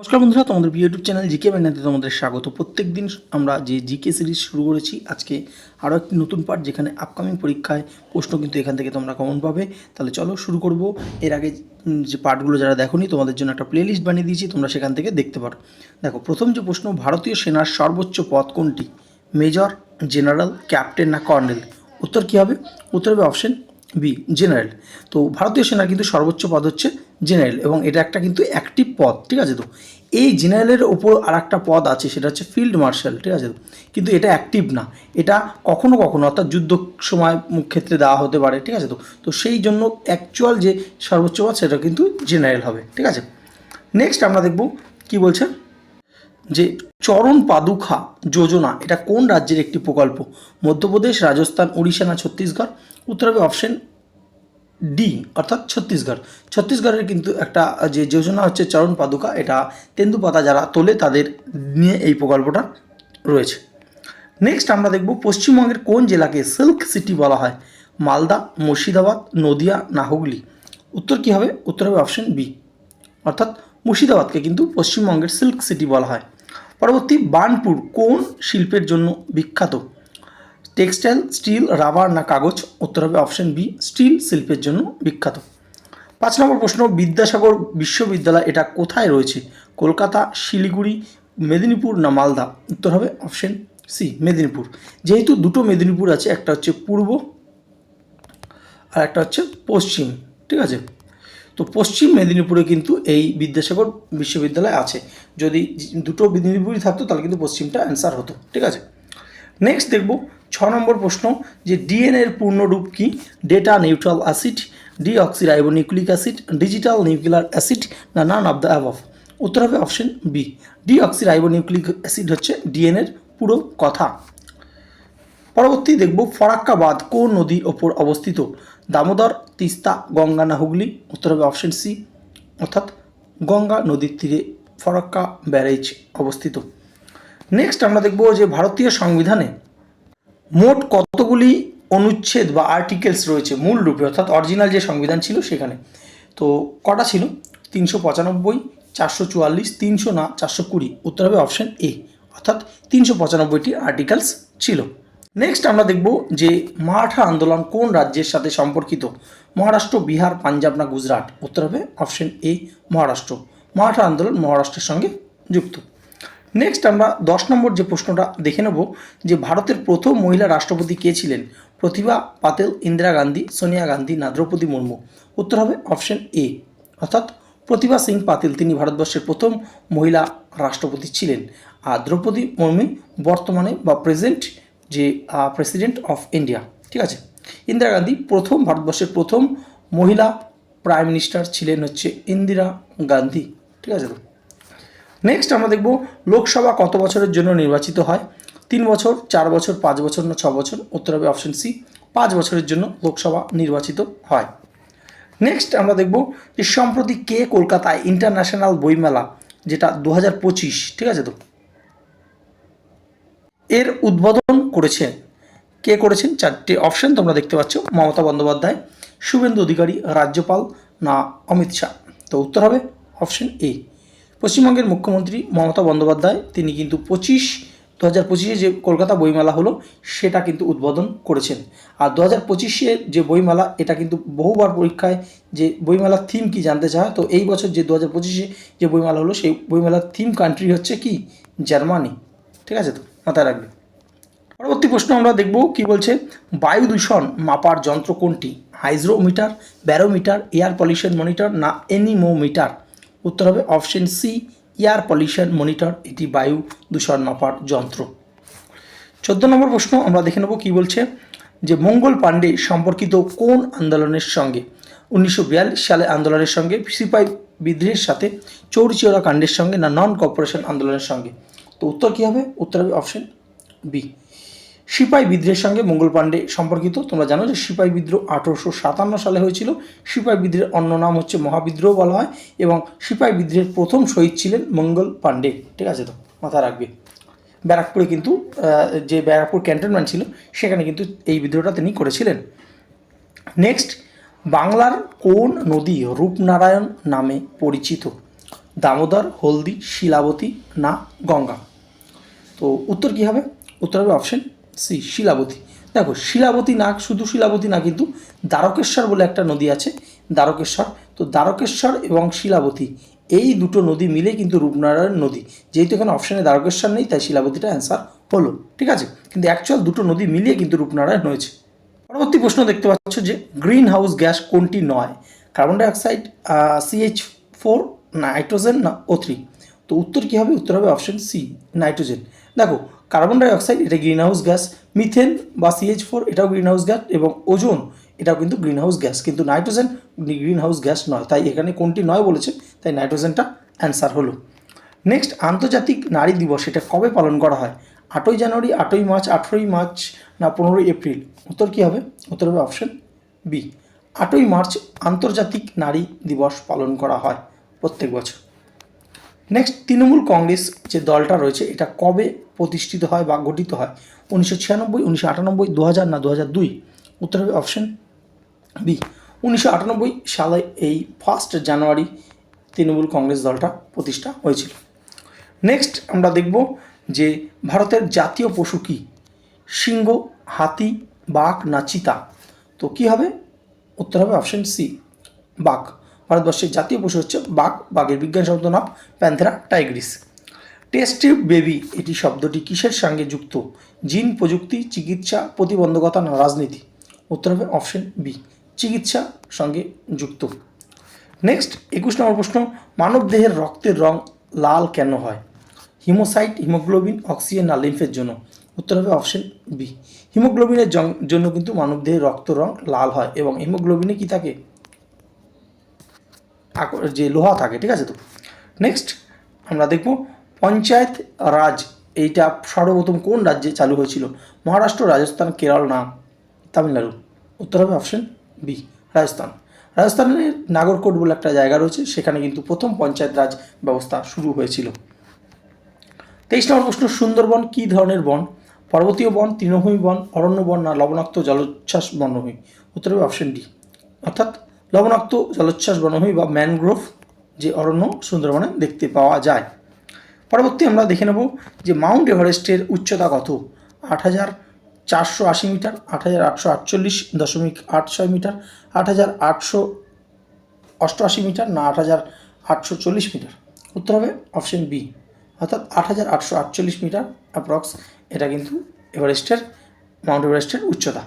নমস্কার বন্ধুরা, তোমাদের ইউটিউব চ্যানেল জিকে বান্নাতে তোমাদের স্বাগত। প্রত্যেক দিন আমরা যে জিকে সিরিজ শুরু করেছি, আজকে আরও একটি নতুন পার্ট যেখানে আপকামিং পরীক্ষায় প্রশ্ন কিন্তু এখান থেকে তোমরা কমন পাবে। তাহলে চলো শুরু করব। এর আগে যে পার্টগুলো যারা দেখোনি, তোমাদের জন্য একটা প্লেলিস্ট বানিয়ে দিয়েছি, তোমরা সেখান থেকে দেখতে পারো। দেখো, প্রথম যে প্রশ্ন, ভারতীয় সেনার সর্বোচ্চ পদ কোনটি? মেজর, জেনারেল, ক্যাপ্টেন না কর্নেল? উত্তর কী হবে? উত্তর হবে অপশন বি জেনারেল। তো ভারতীয় সেনার কিন্তু সর্বোচ্চ পদ হচ্ছে জেনারেল এবং এটা একটা কিন্তু অ্যাক্টিভ পদ, ঠিক আছে তো? এই জেনারেলের ওপর আর একটা পদ আছে, সেটা হচ্ছে ফিল্ড মার্শাল ঠিক আছে কিন্তু এটা অ্যাক্টিভ না। এটা কখনো কখনো, অর্থাৎ যুদ্ধ সময় ক্ষেত্রে দেওয়া হতে পারে, ঠিক আছে তো? তো সেই জন্য অ্যাকচুয়াল যে সর্বোচ্চ পদ, সেটা কিন্তু জেনারেল হবে, ঠিক আছে? নেক্সট আমরা দেখব কি বলছে? যে চরণ পাদুখা যোজনা, এটা কোন রাজ্যের একটি প্রকল্প? মধ্যপ্রদেশ, রাজস্থান, উড়িষ্যা না ছত্তিশগড়? উত্তর হবে অপশন ডি, অর্থাৎ ছত্তিশগড়। ছত্তিশগড়ের কিন্তু একটা, যে যোজনা হচ্ছে চরণ পাদুকা, এটা তেন্দুপাতা যারা তোলে তাদের নিয়ে এই প্রকল্পটা রয়েছে। নেক্সট আমরা দেখব পশ্চিমবঙ্গের কোন জেলাকে সিল্ক সিটি বলা হয়? মালদা, মুর্শিদাবাদ, নদিয়া, না হুগলি? উত্তর কী হবে? উত্তর হবে অপশন বি অর্থাৎ মুর্শিদাবাদকে কিন্তু পশ্চিমবঙ্গের সিল্ক সিটি বলা হয়। পরবর্তী বার্নপুর কোন শিল্পের জন্য বিখ্যাত? টেক্সটাইল, স্টিল, রাবার না কাগজ? উত্তর হবে অপশন বি, স্টিল শিল্পের জন্য বিখ্যাত। পাঁচ নম্বর প্রশ্ন, বিদ্যাসাগর বিশ্ববিদ্যালয় এটা কোথায় রয়েছে? কলকাতা, শিলিগুড়ি, মেদিনীপুর না মালদা? উত্তর হবে অপশন সি, মেদিনীপুর। যেহেতু দুটো মেদিনীপুর আছে, একটা হচ্ছে পূর্ব আর একটা হচ্ছে পশ্চিম, ঠিক আছে? তো পশ্চিম মেদিনীপুরে কিন্তু এই বিদ্যাসাগর বিশ্ববিদ্যালয় আছে। যদি দুটো মেদিনীপুরই থাকতো, তাহলে কিন্তু পশ্চিমটা অ্যান্সার হতো, ঠিক আছে? নেক্সট দেখব ছ নম্বর প্রশ্ন যে ডিএনএ এর পূর্ণরূপ কি? Data neutral acid, deoxyribonucleic acid, digital nuclear acid না নান অফ দ্য অ্যাবভ? উত্তর হবে অপশন বি। ডিঅক্সিরাইবোনিউক্লিক অ্যাসিড হচ্ছে ডিএনএর পুরো কথা। পরবর্তী দেখব ফরাক্কাবাদ কোন নদীর ওপর অবস্থিত? দামোদর, তিস্তা, গঙ্গা না হুগলি? উত্তর হবে অপশন সি। অর্থাৎ গঙ্গা নদীর তীরে ফরাক্কা ব্যারেজ অবস্থিত। নেক্সট আমরা দেখব যে ভারতীয় সংবিধানে মোট কতগুলি অনুচ্ছেদ বা আর্টিকেলস রয়েছে মূল রূপে, অর্থাৎ অরিজিনাল যে সংবিধান ছিল সেখানে? তো কটা ছিল? তিনশো পঁচানব্বই, চারশো চুয়াল্লিশ, তিনশো না, চারশো কুড়ি। উত্তর হবে অপশন এ অর্থাৎ তিনশো পঁচানব্বইটি আর্টিকেলস ছিল। নেক্সট আমরা দেখব যে মারাঠা আন্দোলন কোন রাজ্যের সাথে সম্পর্কিত? মহারাষ্ট্র, বিহার, পাঞ্জাব না গুজরাট? উত্তর হবে অপশন এ মহারাষ্ট্র। মারাঠা আন্দোলন মহারাষ্ট্রের সঙ্গে যুক্ত। নেক্সট আমরা দশ নম্বর যে প্রশ্নটা দেখে নেব, যে ভারতের প্রথম মহিলা রাষ্ট্রপতি কে ছিলেন? প্রতিভা পাতেল, ইন্দিরা গান্ধী, সোনিয়া গান্ধী, না দ্রৌপদী মুর্মু? উত্তর হবে অপশন এ অর্থাৎ প্রতিভা সিং পাতিল, তিনি ভারতবর্ষের প্রথম মহিলা রাষ্ট্রপতি ছিলেন। আর দ্রৌপদী মুর্মু বর্তমানে বা প্রেজেন্ট যে প্রেসিডেন্ট অফ ইন্ডিয়া ঠিক আছে? ইন্দিরা গান্ধী প্রথম, ভারতবর্ষের প্রথম মহিলা প্রাইম মিনিস্টার ছিলেন হচ্ছে ইন্দিরা গান্ধী। ঠিক আছে নেক্সট আমরা দেখব লোকসভা কত বছরের জন্য নির্বাচিত হয়? তিন বছর, চার বছর, পাঁচ বছর না ছ বছর? উত্তর হবে অপশন সি পাঁচ বছরের জন্য লোকসভা নির্বাচিত হয়। নেক্সট আমরা দেখব যে সম্প্রতি কে কলকাতায় ইন্টারন্যাশনাল বইমেলা, যেটা দু পঁচিশ, ঠিক আছে তো? এর উদ্বোধন করেছেন কে করেছেন? চারটে অপশন তোমরা দেখতে পাচ্ছ। মমতা বন্দ্যোপাধ্যায়, শুভেন্দু অধিকারী, রাজ্যপাল না অমিত শাহ? তো উত্তর হবে অপশন এ পশ্চিমবঙ্গের মুখ্যমন্ত্রী মমতা বন্দ্যোপাধ্যায়, তিনি কিন্তু পঁচিশ দু হাজার পঁচিশে যে কলকাতা বইমেলা হলো, সেটা কিন্তু উদ্বোধন করেছেন। আর দু হাজার পঁচিশে যে বইমেলা, এটা কিন্তু বহুবার পরীক্ষায় যে বইমেলার থিম কি জানতে চায়, তো এই বছর যে দু হাজার পঁচিশে যে বইমেলা হলো, সেই বইমেলার থিম কান্ট্রি হচ্ছে কি? জার্মানি। ঠিক আছে তো? মাথায় রাখবে। পরবর্তী প্রশ্ন আমরা দেখব, কি বলছে? বায়ু দূষণ মাপার যন্ত্র কোনটি? Hydrometer, barometer, air pollution monitor না এনিমোমিটার? উত্তর হবে option C, air pollution monitor, এটি বায়ু দূষণ মাপার যন্ত্র। চোদ্দ নম্বর প্রশ্ন, আমরা দেখে নেব কী বলছে যে মঙ্গল পাণ্ডে সম্পর্কিত কোন আন্দোলনের সঙ্গে? উনিশশো বিয়াল্লিশ সালে আন্দোলনের সঙ্গে সিপাই বিদ্রোহের সাথে চৌরিচৌরা কাণ্ডের সঙ্গে না নন কর্পোরেশন আন্দোলনের সঙ্গে? তো উত্তর কী হবে? উত্তর হবে অপশন বি। সিপাই বিদ্রোহের সঙ্গে মঙ্গল পাণ্ডে সম্পর্কিত। তোমরা জানো যে সিপাই বিদ্রোহ আঠেরোশো সাতান্ন সালে হয়েছিল। সিপাই বিদ্রোহের অন্য নাম হচ্ছে মহাবিদ্রোহ বলা হয় এবং সিপাই বিদ্রোহের প্রথম শহীদ ছিলেন মঙ্গল পাণ্ডে। ঠিক আছে তো? মাথায় রাখবে। ব্যারাকপুরে কিন্তু যে ব্যারাকপুর ক্যান্টনমেন্ট ছিল, সেখানে কিন্তু এই বিদ্রোহটা তিনি করেছিলেন। নেক্সট, বাংলার কোন নদী রূপনারায়ণ নামে পরিচিত? দামোদর, হলদি, শিলাবতী না গঙ্গা? তো উত্তর কী হবে? উত্তর হবে অপশন সি শিলাবতী। দেখো, শিলাবতী না শুধু শিলাবতী না, কিন্তু দ্বারকেশ্বর বলে একটা নদী আছে, দ্বারকেশ্বর। তো দ্বারকেশ্বর এবং শিলাবতী, এই দুটো নদী মিলে কিন্তু রূপনারায়ণ নদী। যেহেতু এখানে অপশানে দ্বারকেশ্বর নেই, তাই শিলাবতীটা অ্যান্সার হলো। ঠিক আছে? কিন্তু অ্যাকচুয়াল দুটো নদী মিলিয়ে কিন্তু রূপনারায়ণ হয়েছে। পরবর্তী প্রশ্ন দেখতে পাচ্ছ যে গ্রিন হাউস গ্যাস কোনটি নয়? Carbon dioxide CH four nitrogen না ও থ্রি তো উত্তর কী হবে? উত্তর হবে অপশন সি নাইট্রোজেন দেখো কার্বন ডাইঅক্সাইড, এটা গ্রিন হাউস গ্যাস, মিথেন বা সিএইচ ফোর এটাও গ্রিন হাউস গ্যাস এবং ওজোন, এটাও কিন্তু গ্রিন হাউস গ্যাস। কিন্তু নাইট্রোজেন গ্রিন হাউস গ্যাস নয়। তাই এখানে কোনটি নয় বলেছে তাই নাইট্রোজেনটা অ্যান্সার হলো। নেক্সট, আন্তর্জাতিক নারী দিবস, এটা কবে পালন করা হয়? আটই জানুয়ারি, আটই মার্চ, আঠেরোই মার্চ না পনেরোই এপ্রিল? উত্তর কী হবে? উত্তর হবে অপশন বি। আটই মার্চ আন্তর্জাতিক নারী দিবস পালন করা হয় প্রত্যেক বছর। নেক্সট তৃণমূল কংগ্রেস যে দলটা রয়েছে, এটা কবে প্রতিষ্ঠিত হয় বা গঠিত হয়? উনিশশো ছিয়ানব্বই, উনিশশো আটানব্বই দু হাজার না দু হাজার দুই? উত্তর হবে অপশন বি উনিশশো আটানব্বই সালে এই ফার্স্ট জানুয়ারি তৃণমূল কংগ্রেস দলটা প্রতিষ্ঠা হয়েছিল। নেক্সট আমরা দেখব যে ভারতের জাতীয় পশু কী? সিংহ, হাতি, বাঘ না চিতা? তো কী হবে? উত্তর হবে অপশন সি বাঘ। ভারতবর্ষের জাতীয় পশু হচ্ছে বাঘ, বাঘের বিজ্ঞান শব্দ নাম প্যান্থেরা, টাইগ্রিস। টেস্ট বেবি, এটি শব্দটি কিসের সঙ্গে যুক্ত? জিন, প্রযুক্তি, চিকিৎসা, প্রতিবন্ধকতা না রাজনীতি? উত্তর হবে অপশন বি, চিকিৎসা সঙ্গে যুক্ত। নেক্সট, একুশ নম্বর প্রশ্ন, মানব দেহের রক্তের রং লাল কেন হয়? হিমোসাইট, হিমোগ্লোবিন, অক্সিজেন না লিম্ফের জন্য? উত্তর হবে অপশন বি। হিমোগ্লোবিনের জন- জন্য কিন্তু মানবদেহের রক্ত রং লাল হয় এবং হিমোগ্লোবিনে কি থাকে? আক- যে লোহা থাকে, ঠিক আছে তো? নেক্সট আমরা দেখব পঞ্চায়েত রাজ, এইটা সর্বপ্রথম কোন রাজ্যে চালু হয়েছিল? মহারাষ্ট্র, রাজস্থান, কেরল না তামিলনাড়ু? উত্তর হবে অপশন বি রাজস্থান। রাজস্থানের নাগরকোট বলে একটা জায়গা রয়েছে, সেখানে কিন্তু প্রথম পঞ্চায়েত রাজ ব্যবস্থা শুরু হয়েছিল। তেইশ নম্বর প্রশ্ন, সুন্দরবন কী ধরনের বন? পর্বতীয় বন, তৃণভূমি বন, অরণ্য বন না লবণাক্ত জলোচ্ছ্বাস বনভূমি? উত্তর হবে অপশন ডি অর্থাৎ লবণাক্ত জলোচ্ছ্বাস বনভূমি বা ম্যানগ্রোভ যে অরণ্য সুন্দরবনে দেখতে পাওয়া যায়। পরবর্তী আমরা দেখে নেব যে মাউন্ট এভারেস্টের উচ্চতা কত? আট হাজার চারশো আশি মিটার, আট হাজার আটশো আটচল্লিশ দশমিক আট ছয় মিটার, আট হাজার আটশো অষ্টআশি মিটার না আট হাজার আটশো চল্লিশ মিটার? উত্তর হবে অপশন বি। অর্থাৎ আট হাজার আটশো আটচল্লিশ মিটার অ্যাপ্রক্স এটা কিন্তু এভারেস্টের, মাউন্ট এভারেস্টের উচ্চতা।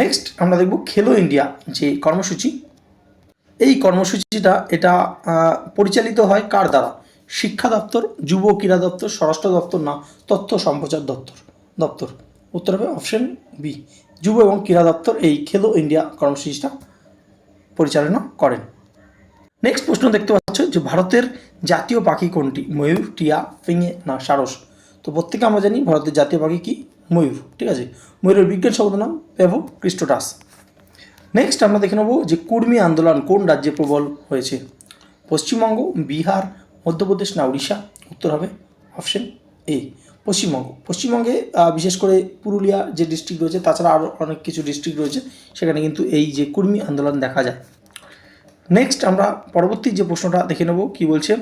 নেক্সট আমরা দেখব খেলো ইন্ডিয়া যে কর্মসূচি এই কর্মসূচিটা এটা পরিচালিত হয় কার দ্বারা? শিক্ষা দপ্তর, যুব ক্রীড়া দপ্তর, স্বরাষ্ট্র দপ্তর না, তথ্য সম্প্রচার দপ্তর দপ্তর। উত্তর হবে অপশন বি যুব এবং ক্রীড়া দপ্তর এই খেলো ইন্ডিয়া কর্মসূচিটা পরিচালনা করেন। নেক্সট প্রশ্ন দেখতে পাচ্ছ যে ভারতের জাতীয় পাখি কোনটি? ময়ূর, টিয়া, ফিঙে না সারস? তো প্রত্যেকে আমরা জানি ভারতের জাতীয় পাখি কি? ময়ূর। ঠিক আছে? ময়ূরের বিজ্ঞান শব্দ নাম পেভো ক্রিস্টোটাস। নেক্সট আমরা দেখে নেব যে কুর্মী আন্দোলন কোন রাজ্যে প্রবল হয়েছে। পশ্চিমবঙ্গ, বিহার, মধ্যপ্রদেশ না উড়িষ্যা? উত্তর হবে অপশন এ পশ্চিমবঙ্গ। পশ্চিমবঙ্গে বিশেষ করে পুরুলিয়া যে ডিস্ট্রিক্ট রয়েছে, তাছাড়া আরও অনেক কিছু ডিস্ট্রিক্ট রয়েছে, সেখানে কিন্তু এই যে কুর্মী আন্দোলন দেখা যায়। নেক্সট আমরা পরবর্তী যে প্রশ্নটা দেখে নেব, কি বলছে?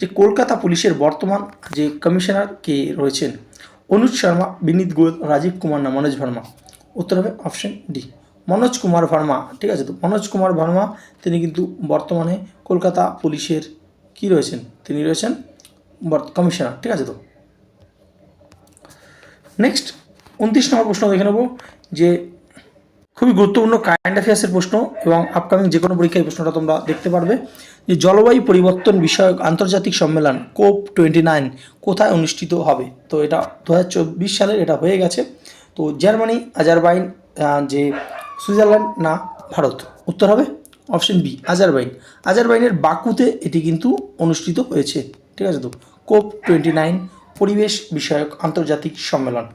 যে কলকাতা পুলিশের বর্তমান যে কমিশনার কে রয়েছেন? অনুজ শর্মা, বিনীত গোয়েল, রাজীব কুমার না মনোজ ভার্মা? উত্তর হবে অপশন ডি মনোজ কুমার ভার্মা, ঠিক আছে তো? মনোজ কুমার ভার্মা, তিনি কিন্তু বর্তমানে কলকাতা পুলিশের কি রয়েছেন? তিনি রয়েছেন কমিশনার, ঠিক আছে তো? নেক্সট উনত্রিশ নম্বর প্রশ্ন দেখে নেব, যে খুবই গুরুত্বপূর্ণ কারেন্ট অ্যাফেয়ার্সের প্রশ্ন এবং আপকামিং যে কোনো পরীক্ষায় প্রশ্নটা তোমরা দেখতে পারবে, যে জলবায়ু পরিবর্তন বিষয়ক আন্তর্জাতিক সম্মেলন কোপ টোয়েন্টি নাইন কোথায় অনুষ্ঠিত হবে? তো এটা দু হাজার চব্বিশ সালের এটা হয়ে গেছে। তো জার্মানি আজারবাইন যে সুইজারল্যান্ড না ভারত? উত্তর হবে অপশন বি আজারবাইন আজারবাইনের বাকুতে এটি কিন্তু অনুষ্ঠিত হয়েছে। ঠিক আছে তো? কোপ টোয়েন্টি নাইন পরিবেশ বিষয়ক আন্তর্জাতিক সম্মেলন।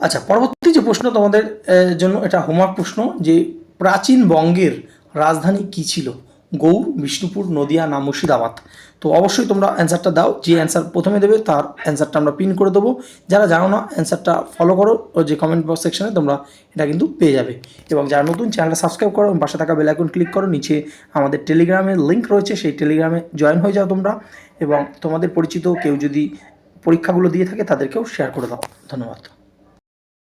আচ্ছা পরবর্তী যে প্রশ্ন তোমাদের জন্য এটা হোমওয়ার্ক প্রশ্ন, যে প্রাচীন বঙ্গের রাজধানী কি ছিল? গৌড় বিষ্ণুপুর, নদিয়া না মুর্শিদাবাদ? তো অবশ্যই তোমরা অ্যান্সারটা দাও। যে অ্যান্সার প্রথমে দেবে, তার অ্যান্সারটা আমরা পিন করে দেবো। যারা জানো না অ্যান্সারটা ফলো করো ও যে কমেন্ট বক্স সেকশনে তোমরা এটা কিন্তু পেয়ে যাবে। এবং যারা নতুন চ্যানেলটা সাবস্ক্রাইব করো এবং পাশে থাকা বেল আইকন ক্লিক করো, নিচে আমাদের টেলিগ্রামের লিঙ্ক রয়েছে, সেই টেলিগ্রামে জয়েন হয়ে যাও তোমরা। এবং তোমাদের পরিচিত কেউ যদি পরীক্ষাগুলো দিয়ে থাকে, তাদেরকেও শেয়ার করে দাও। ধন্যবাদ।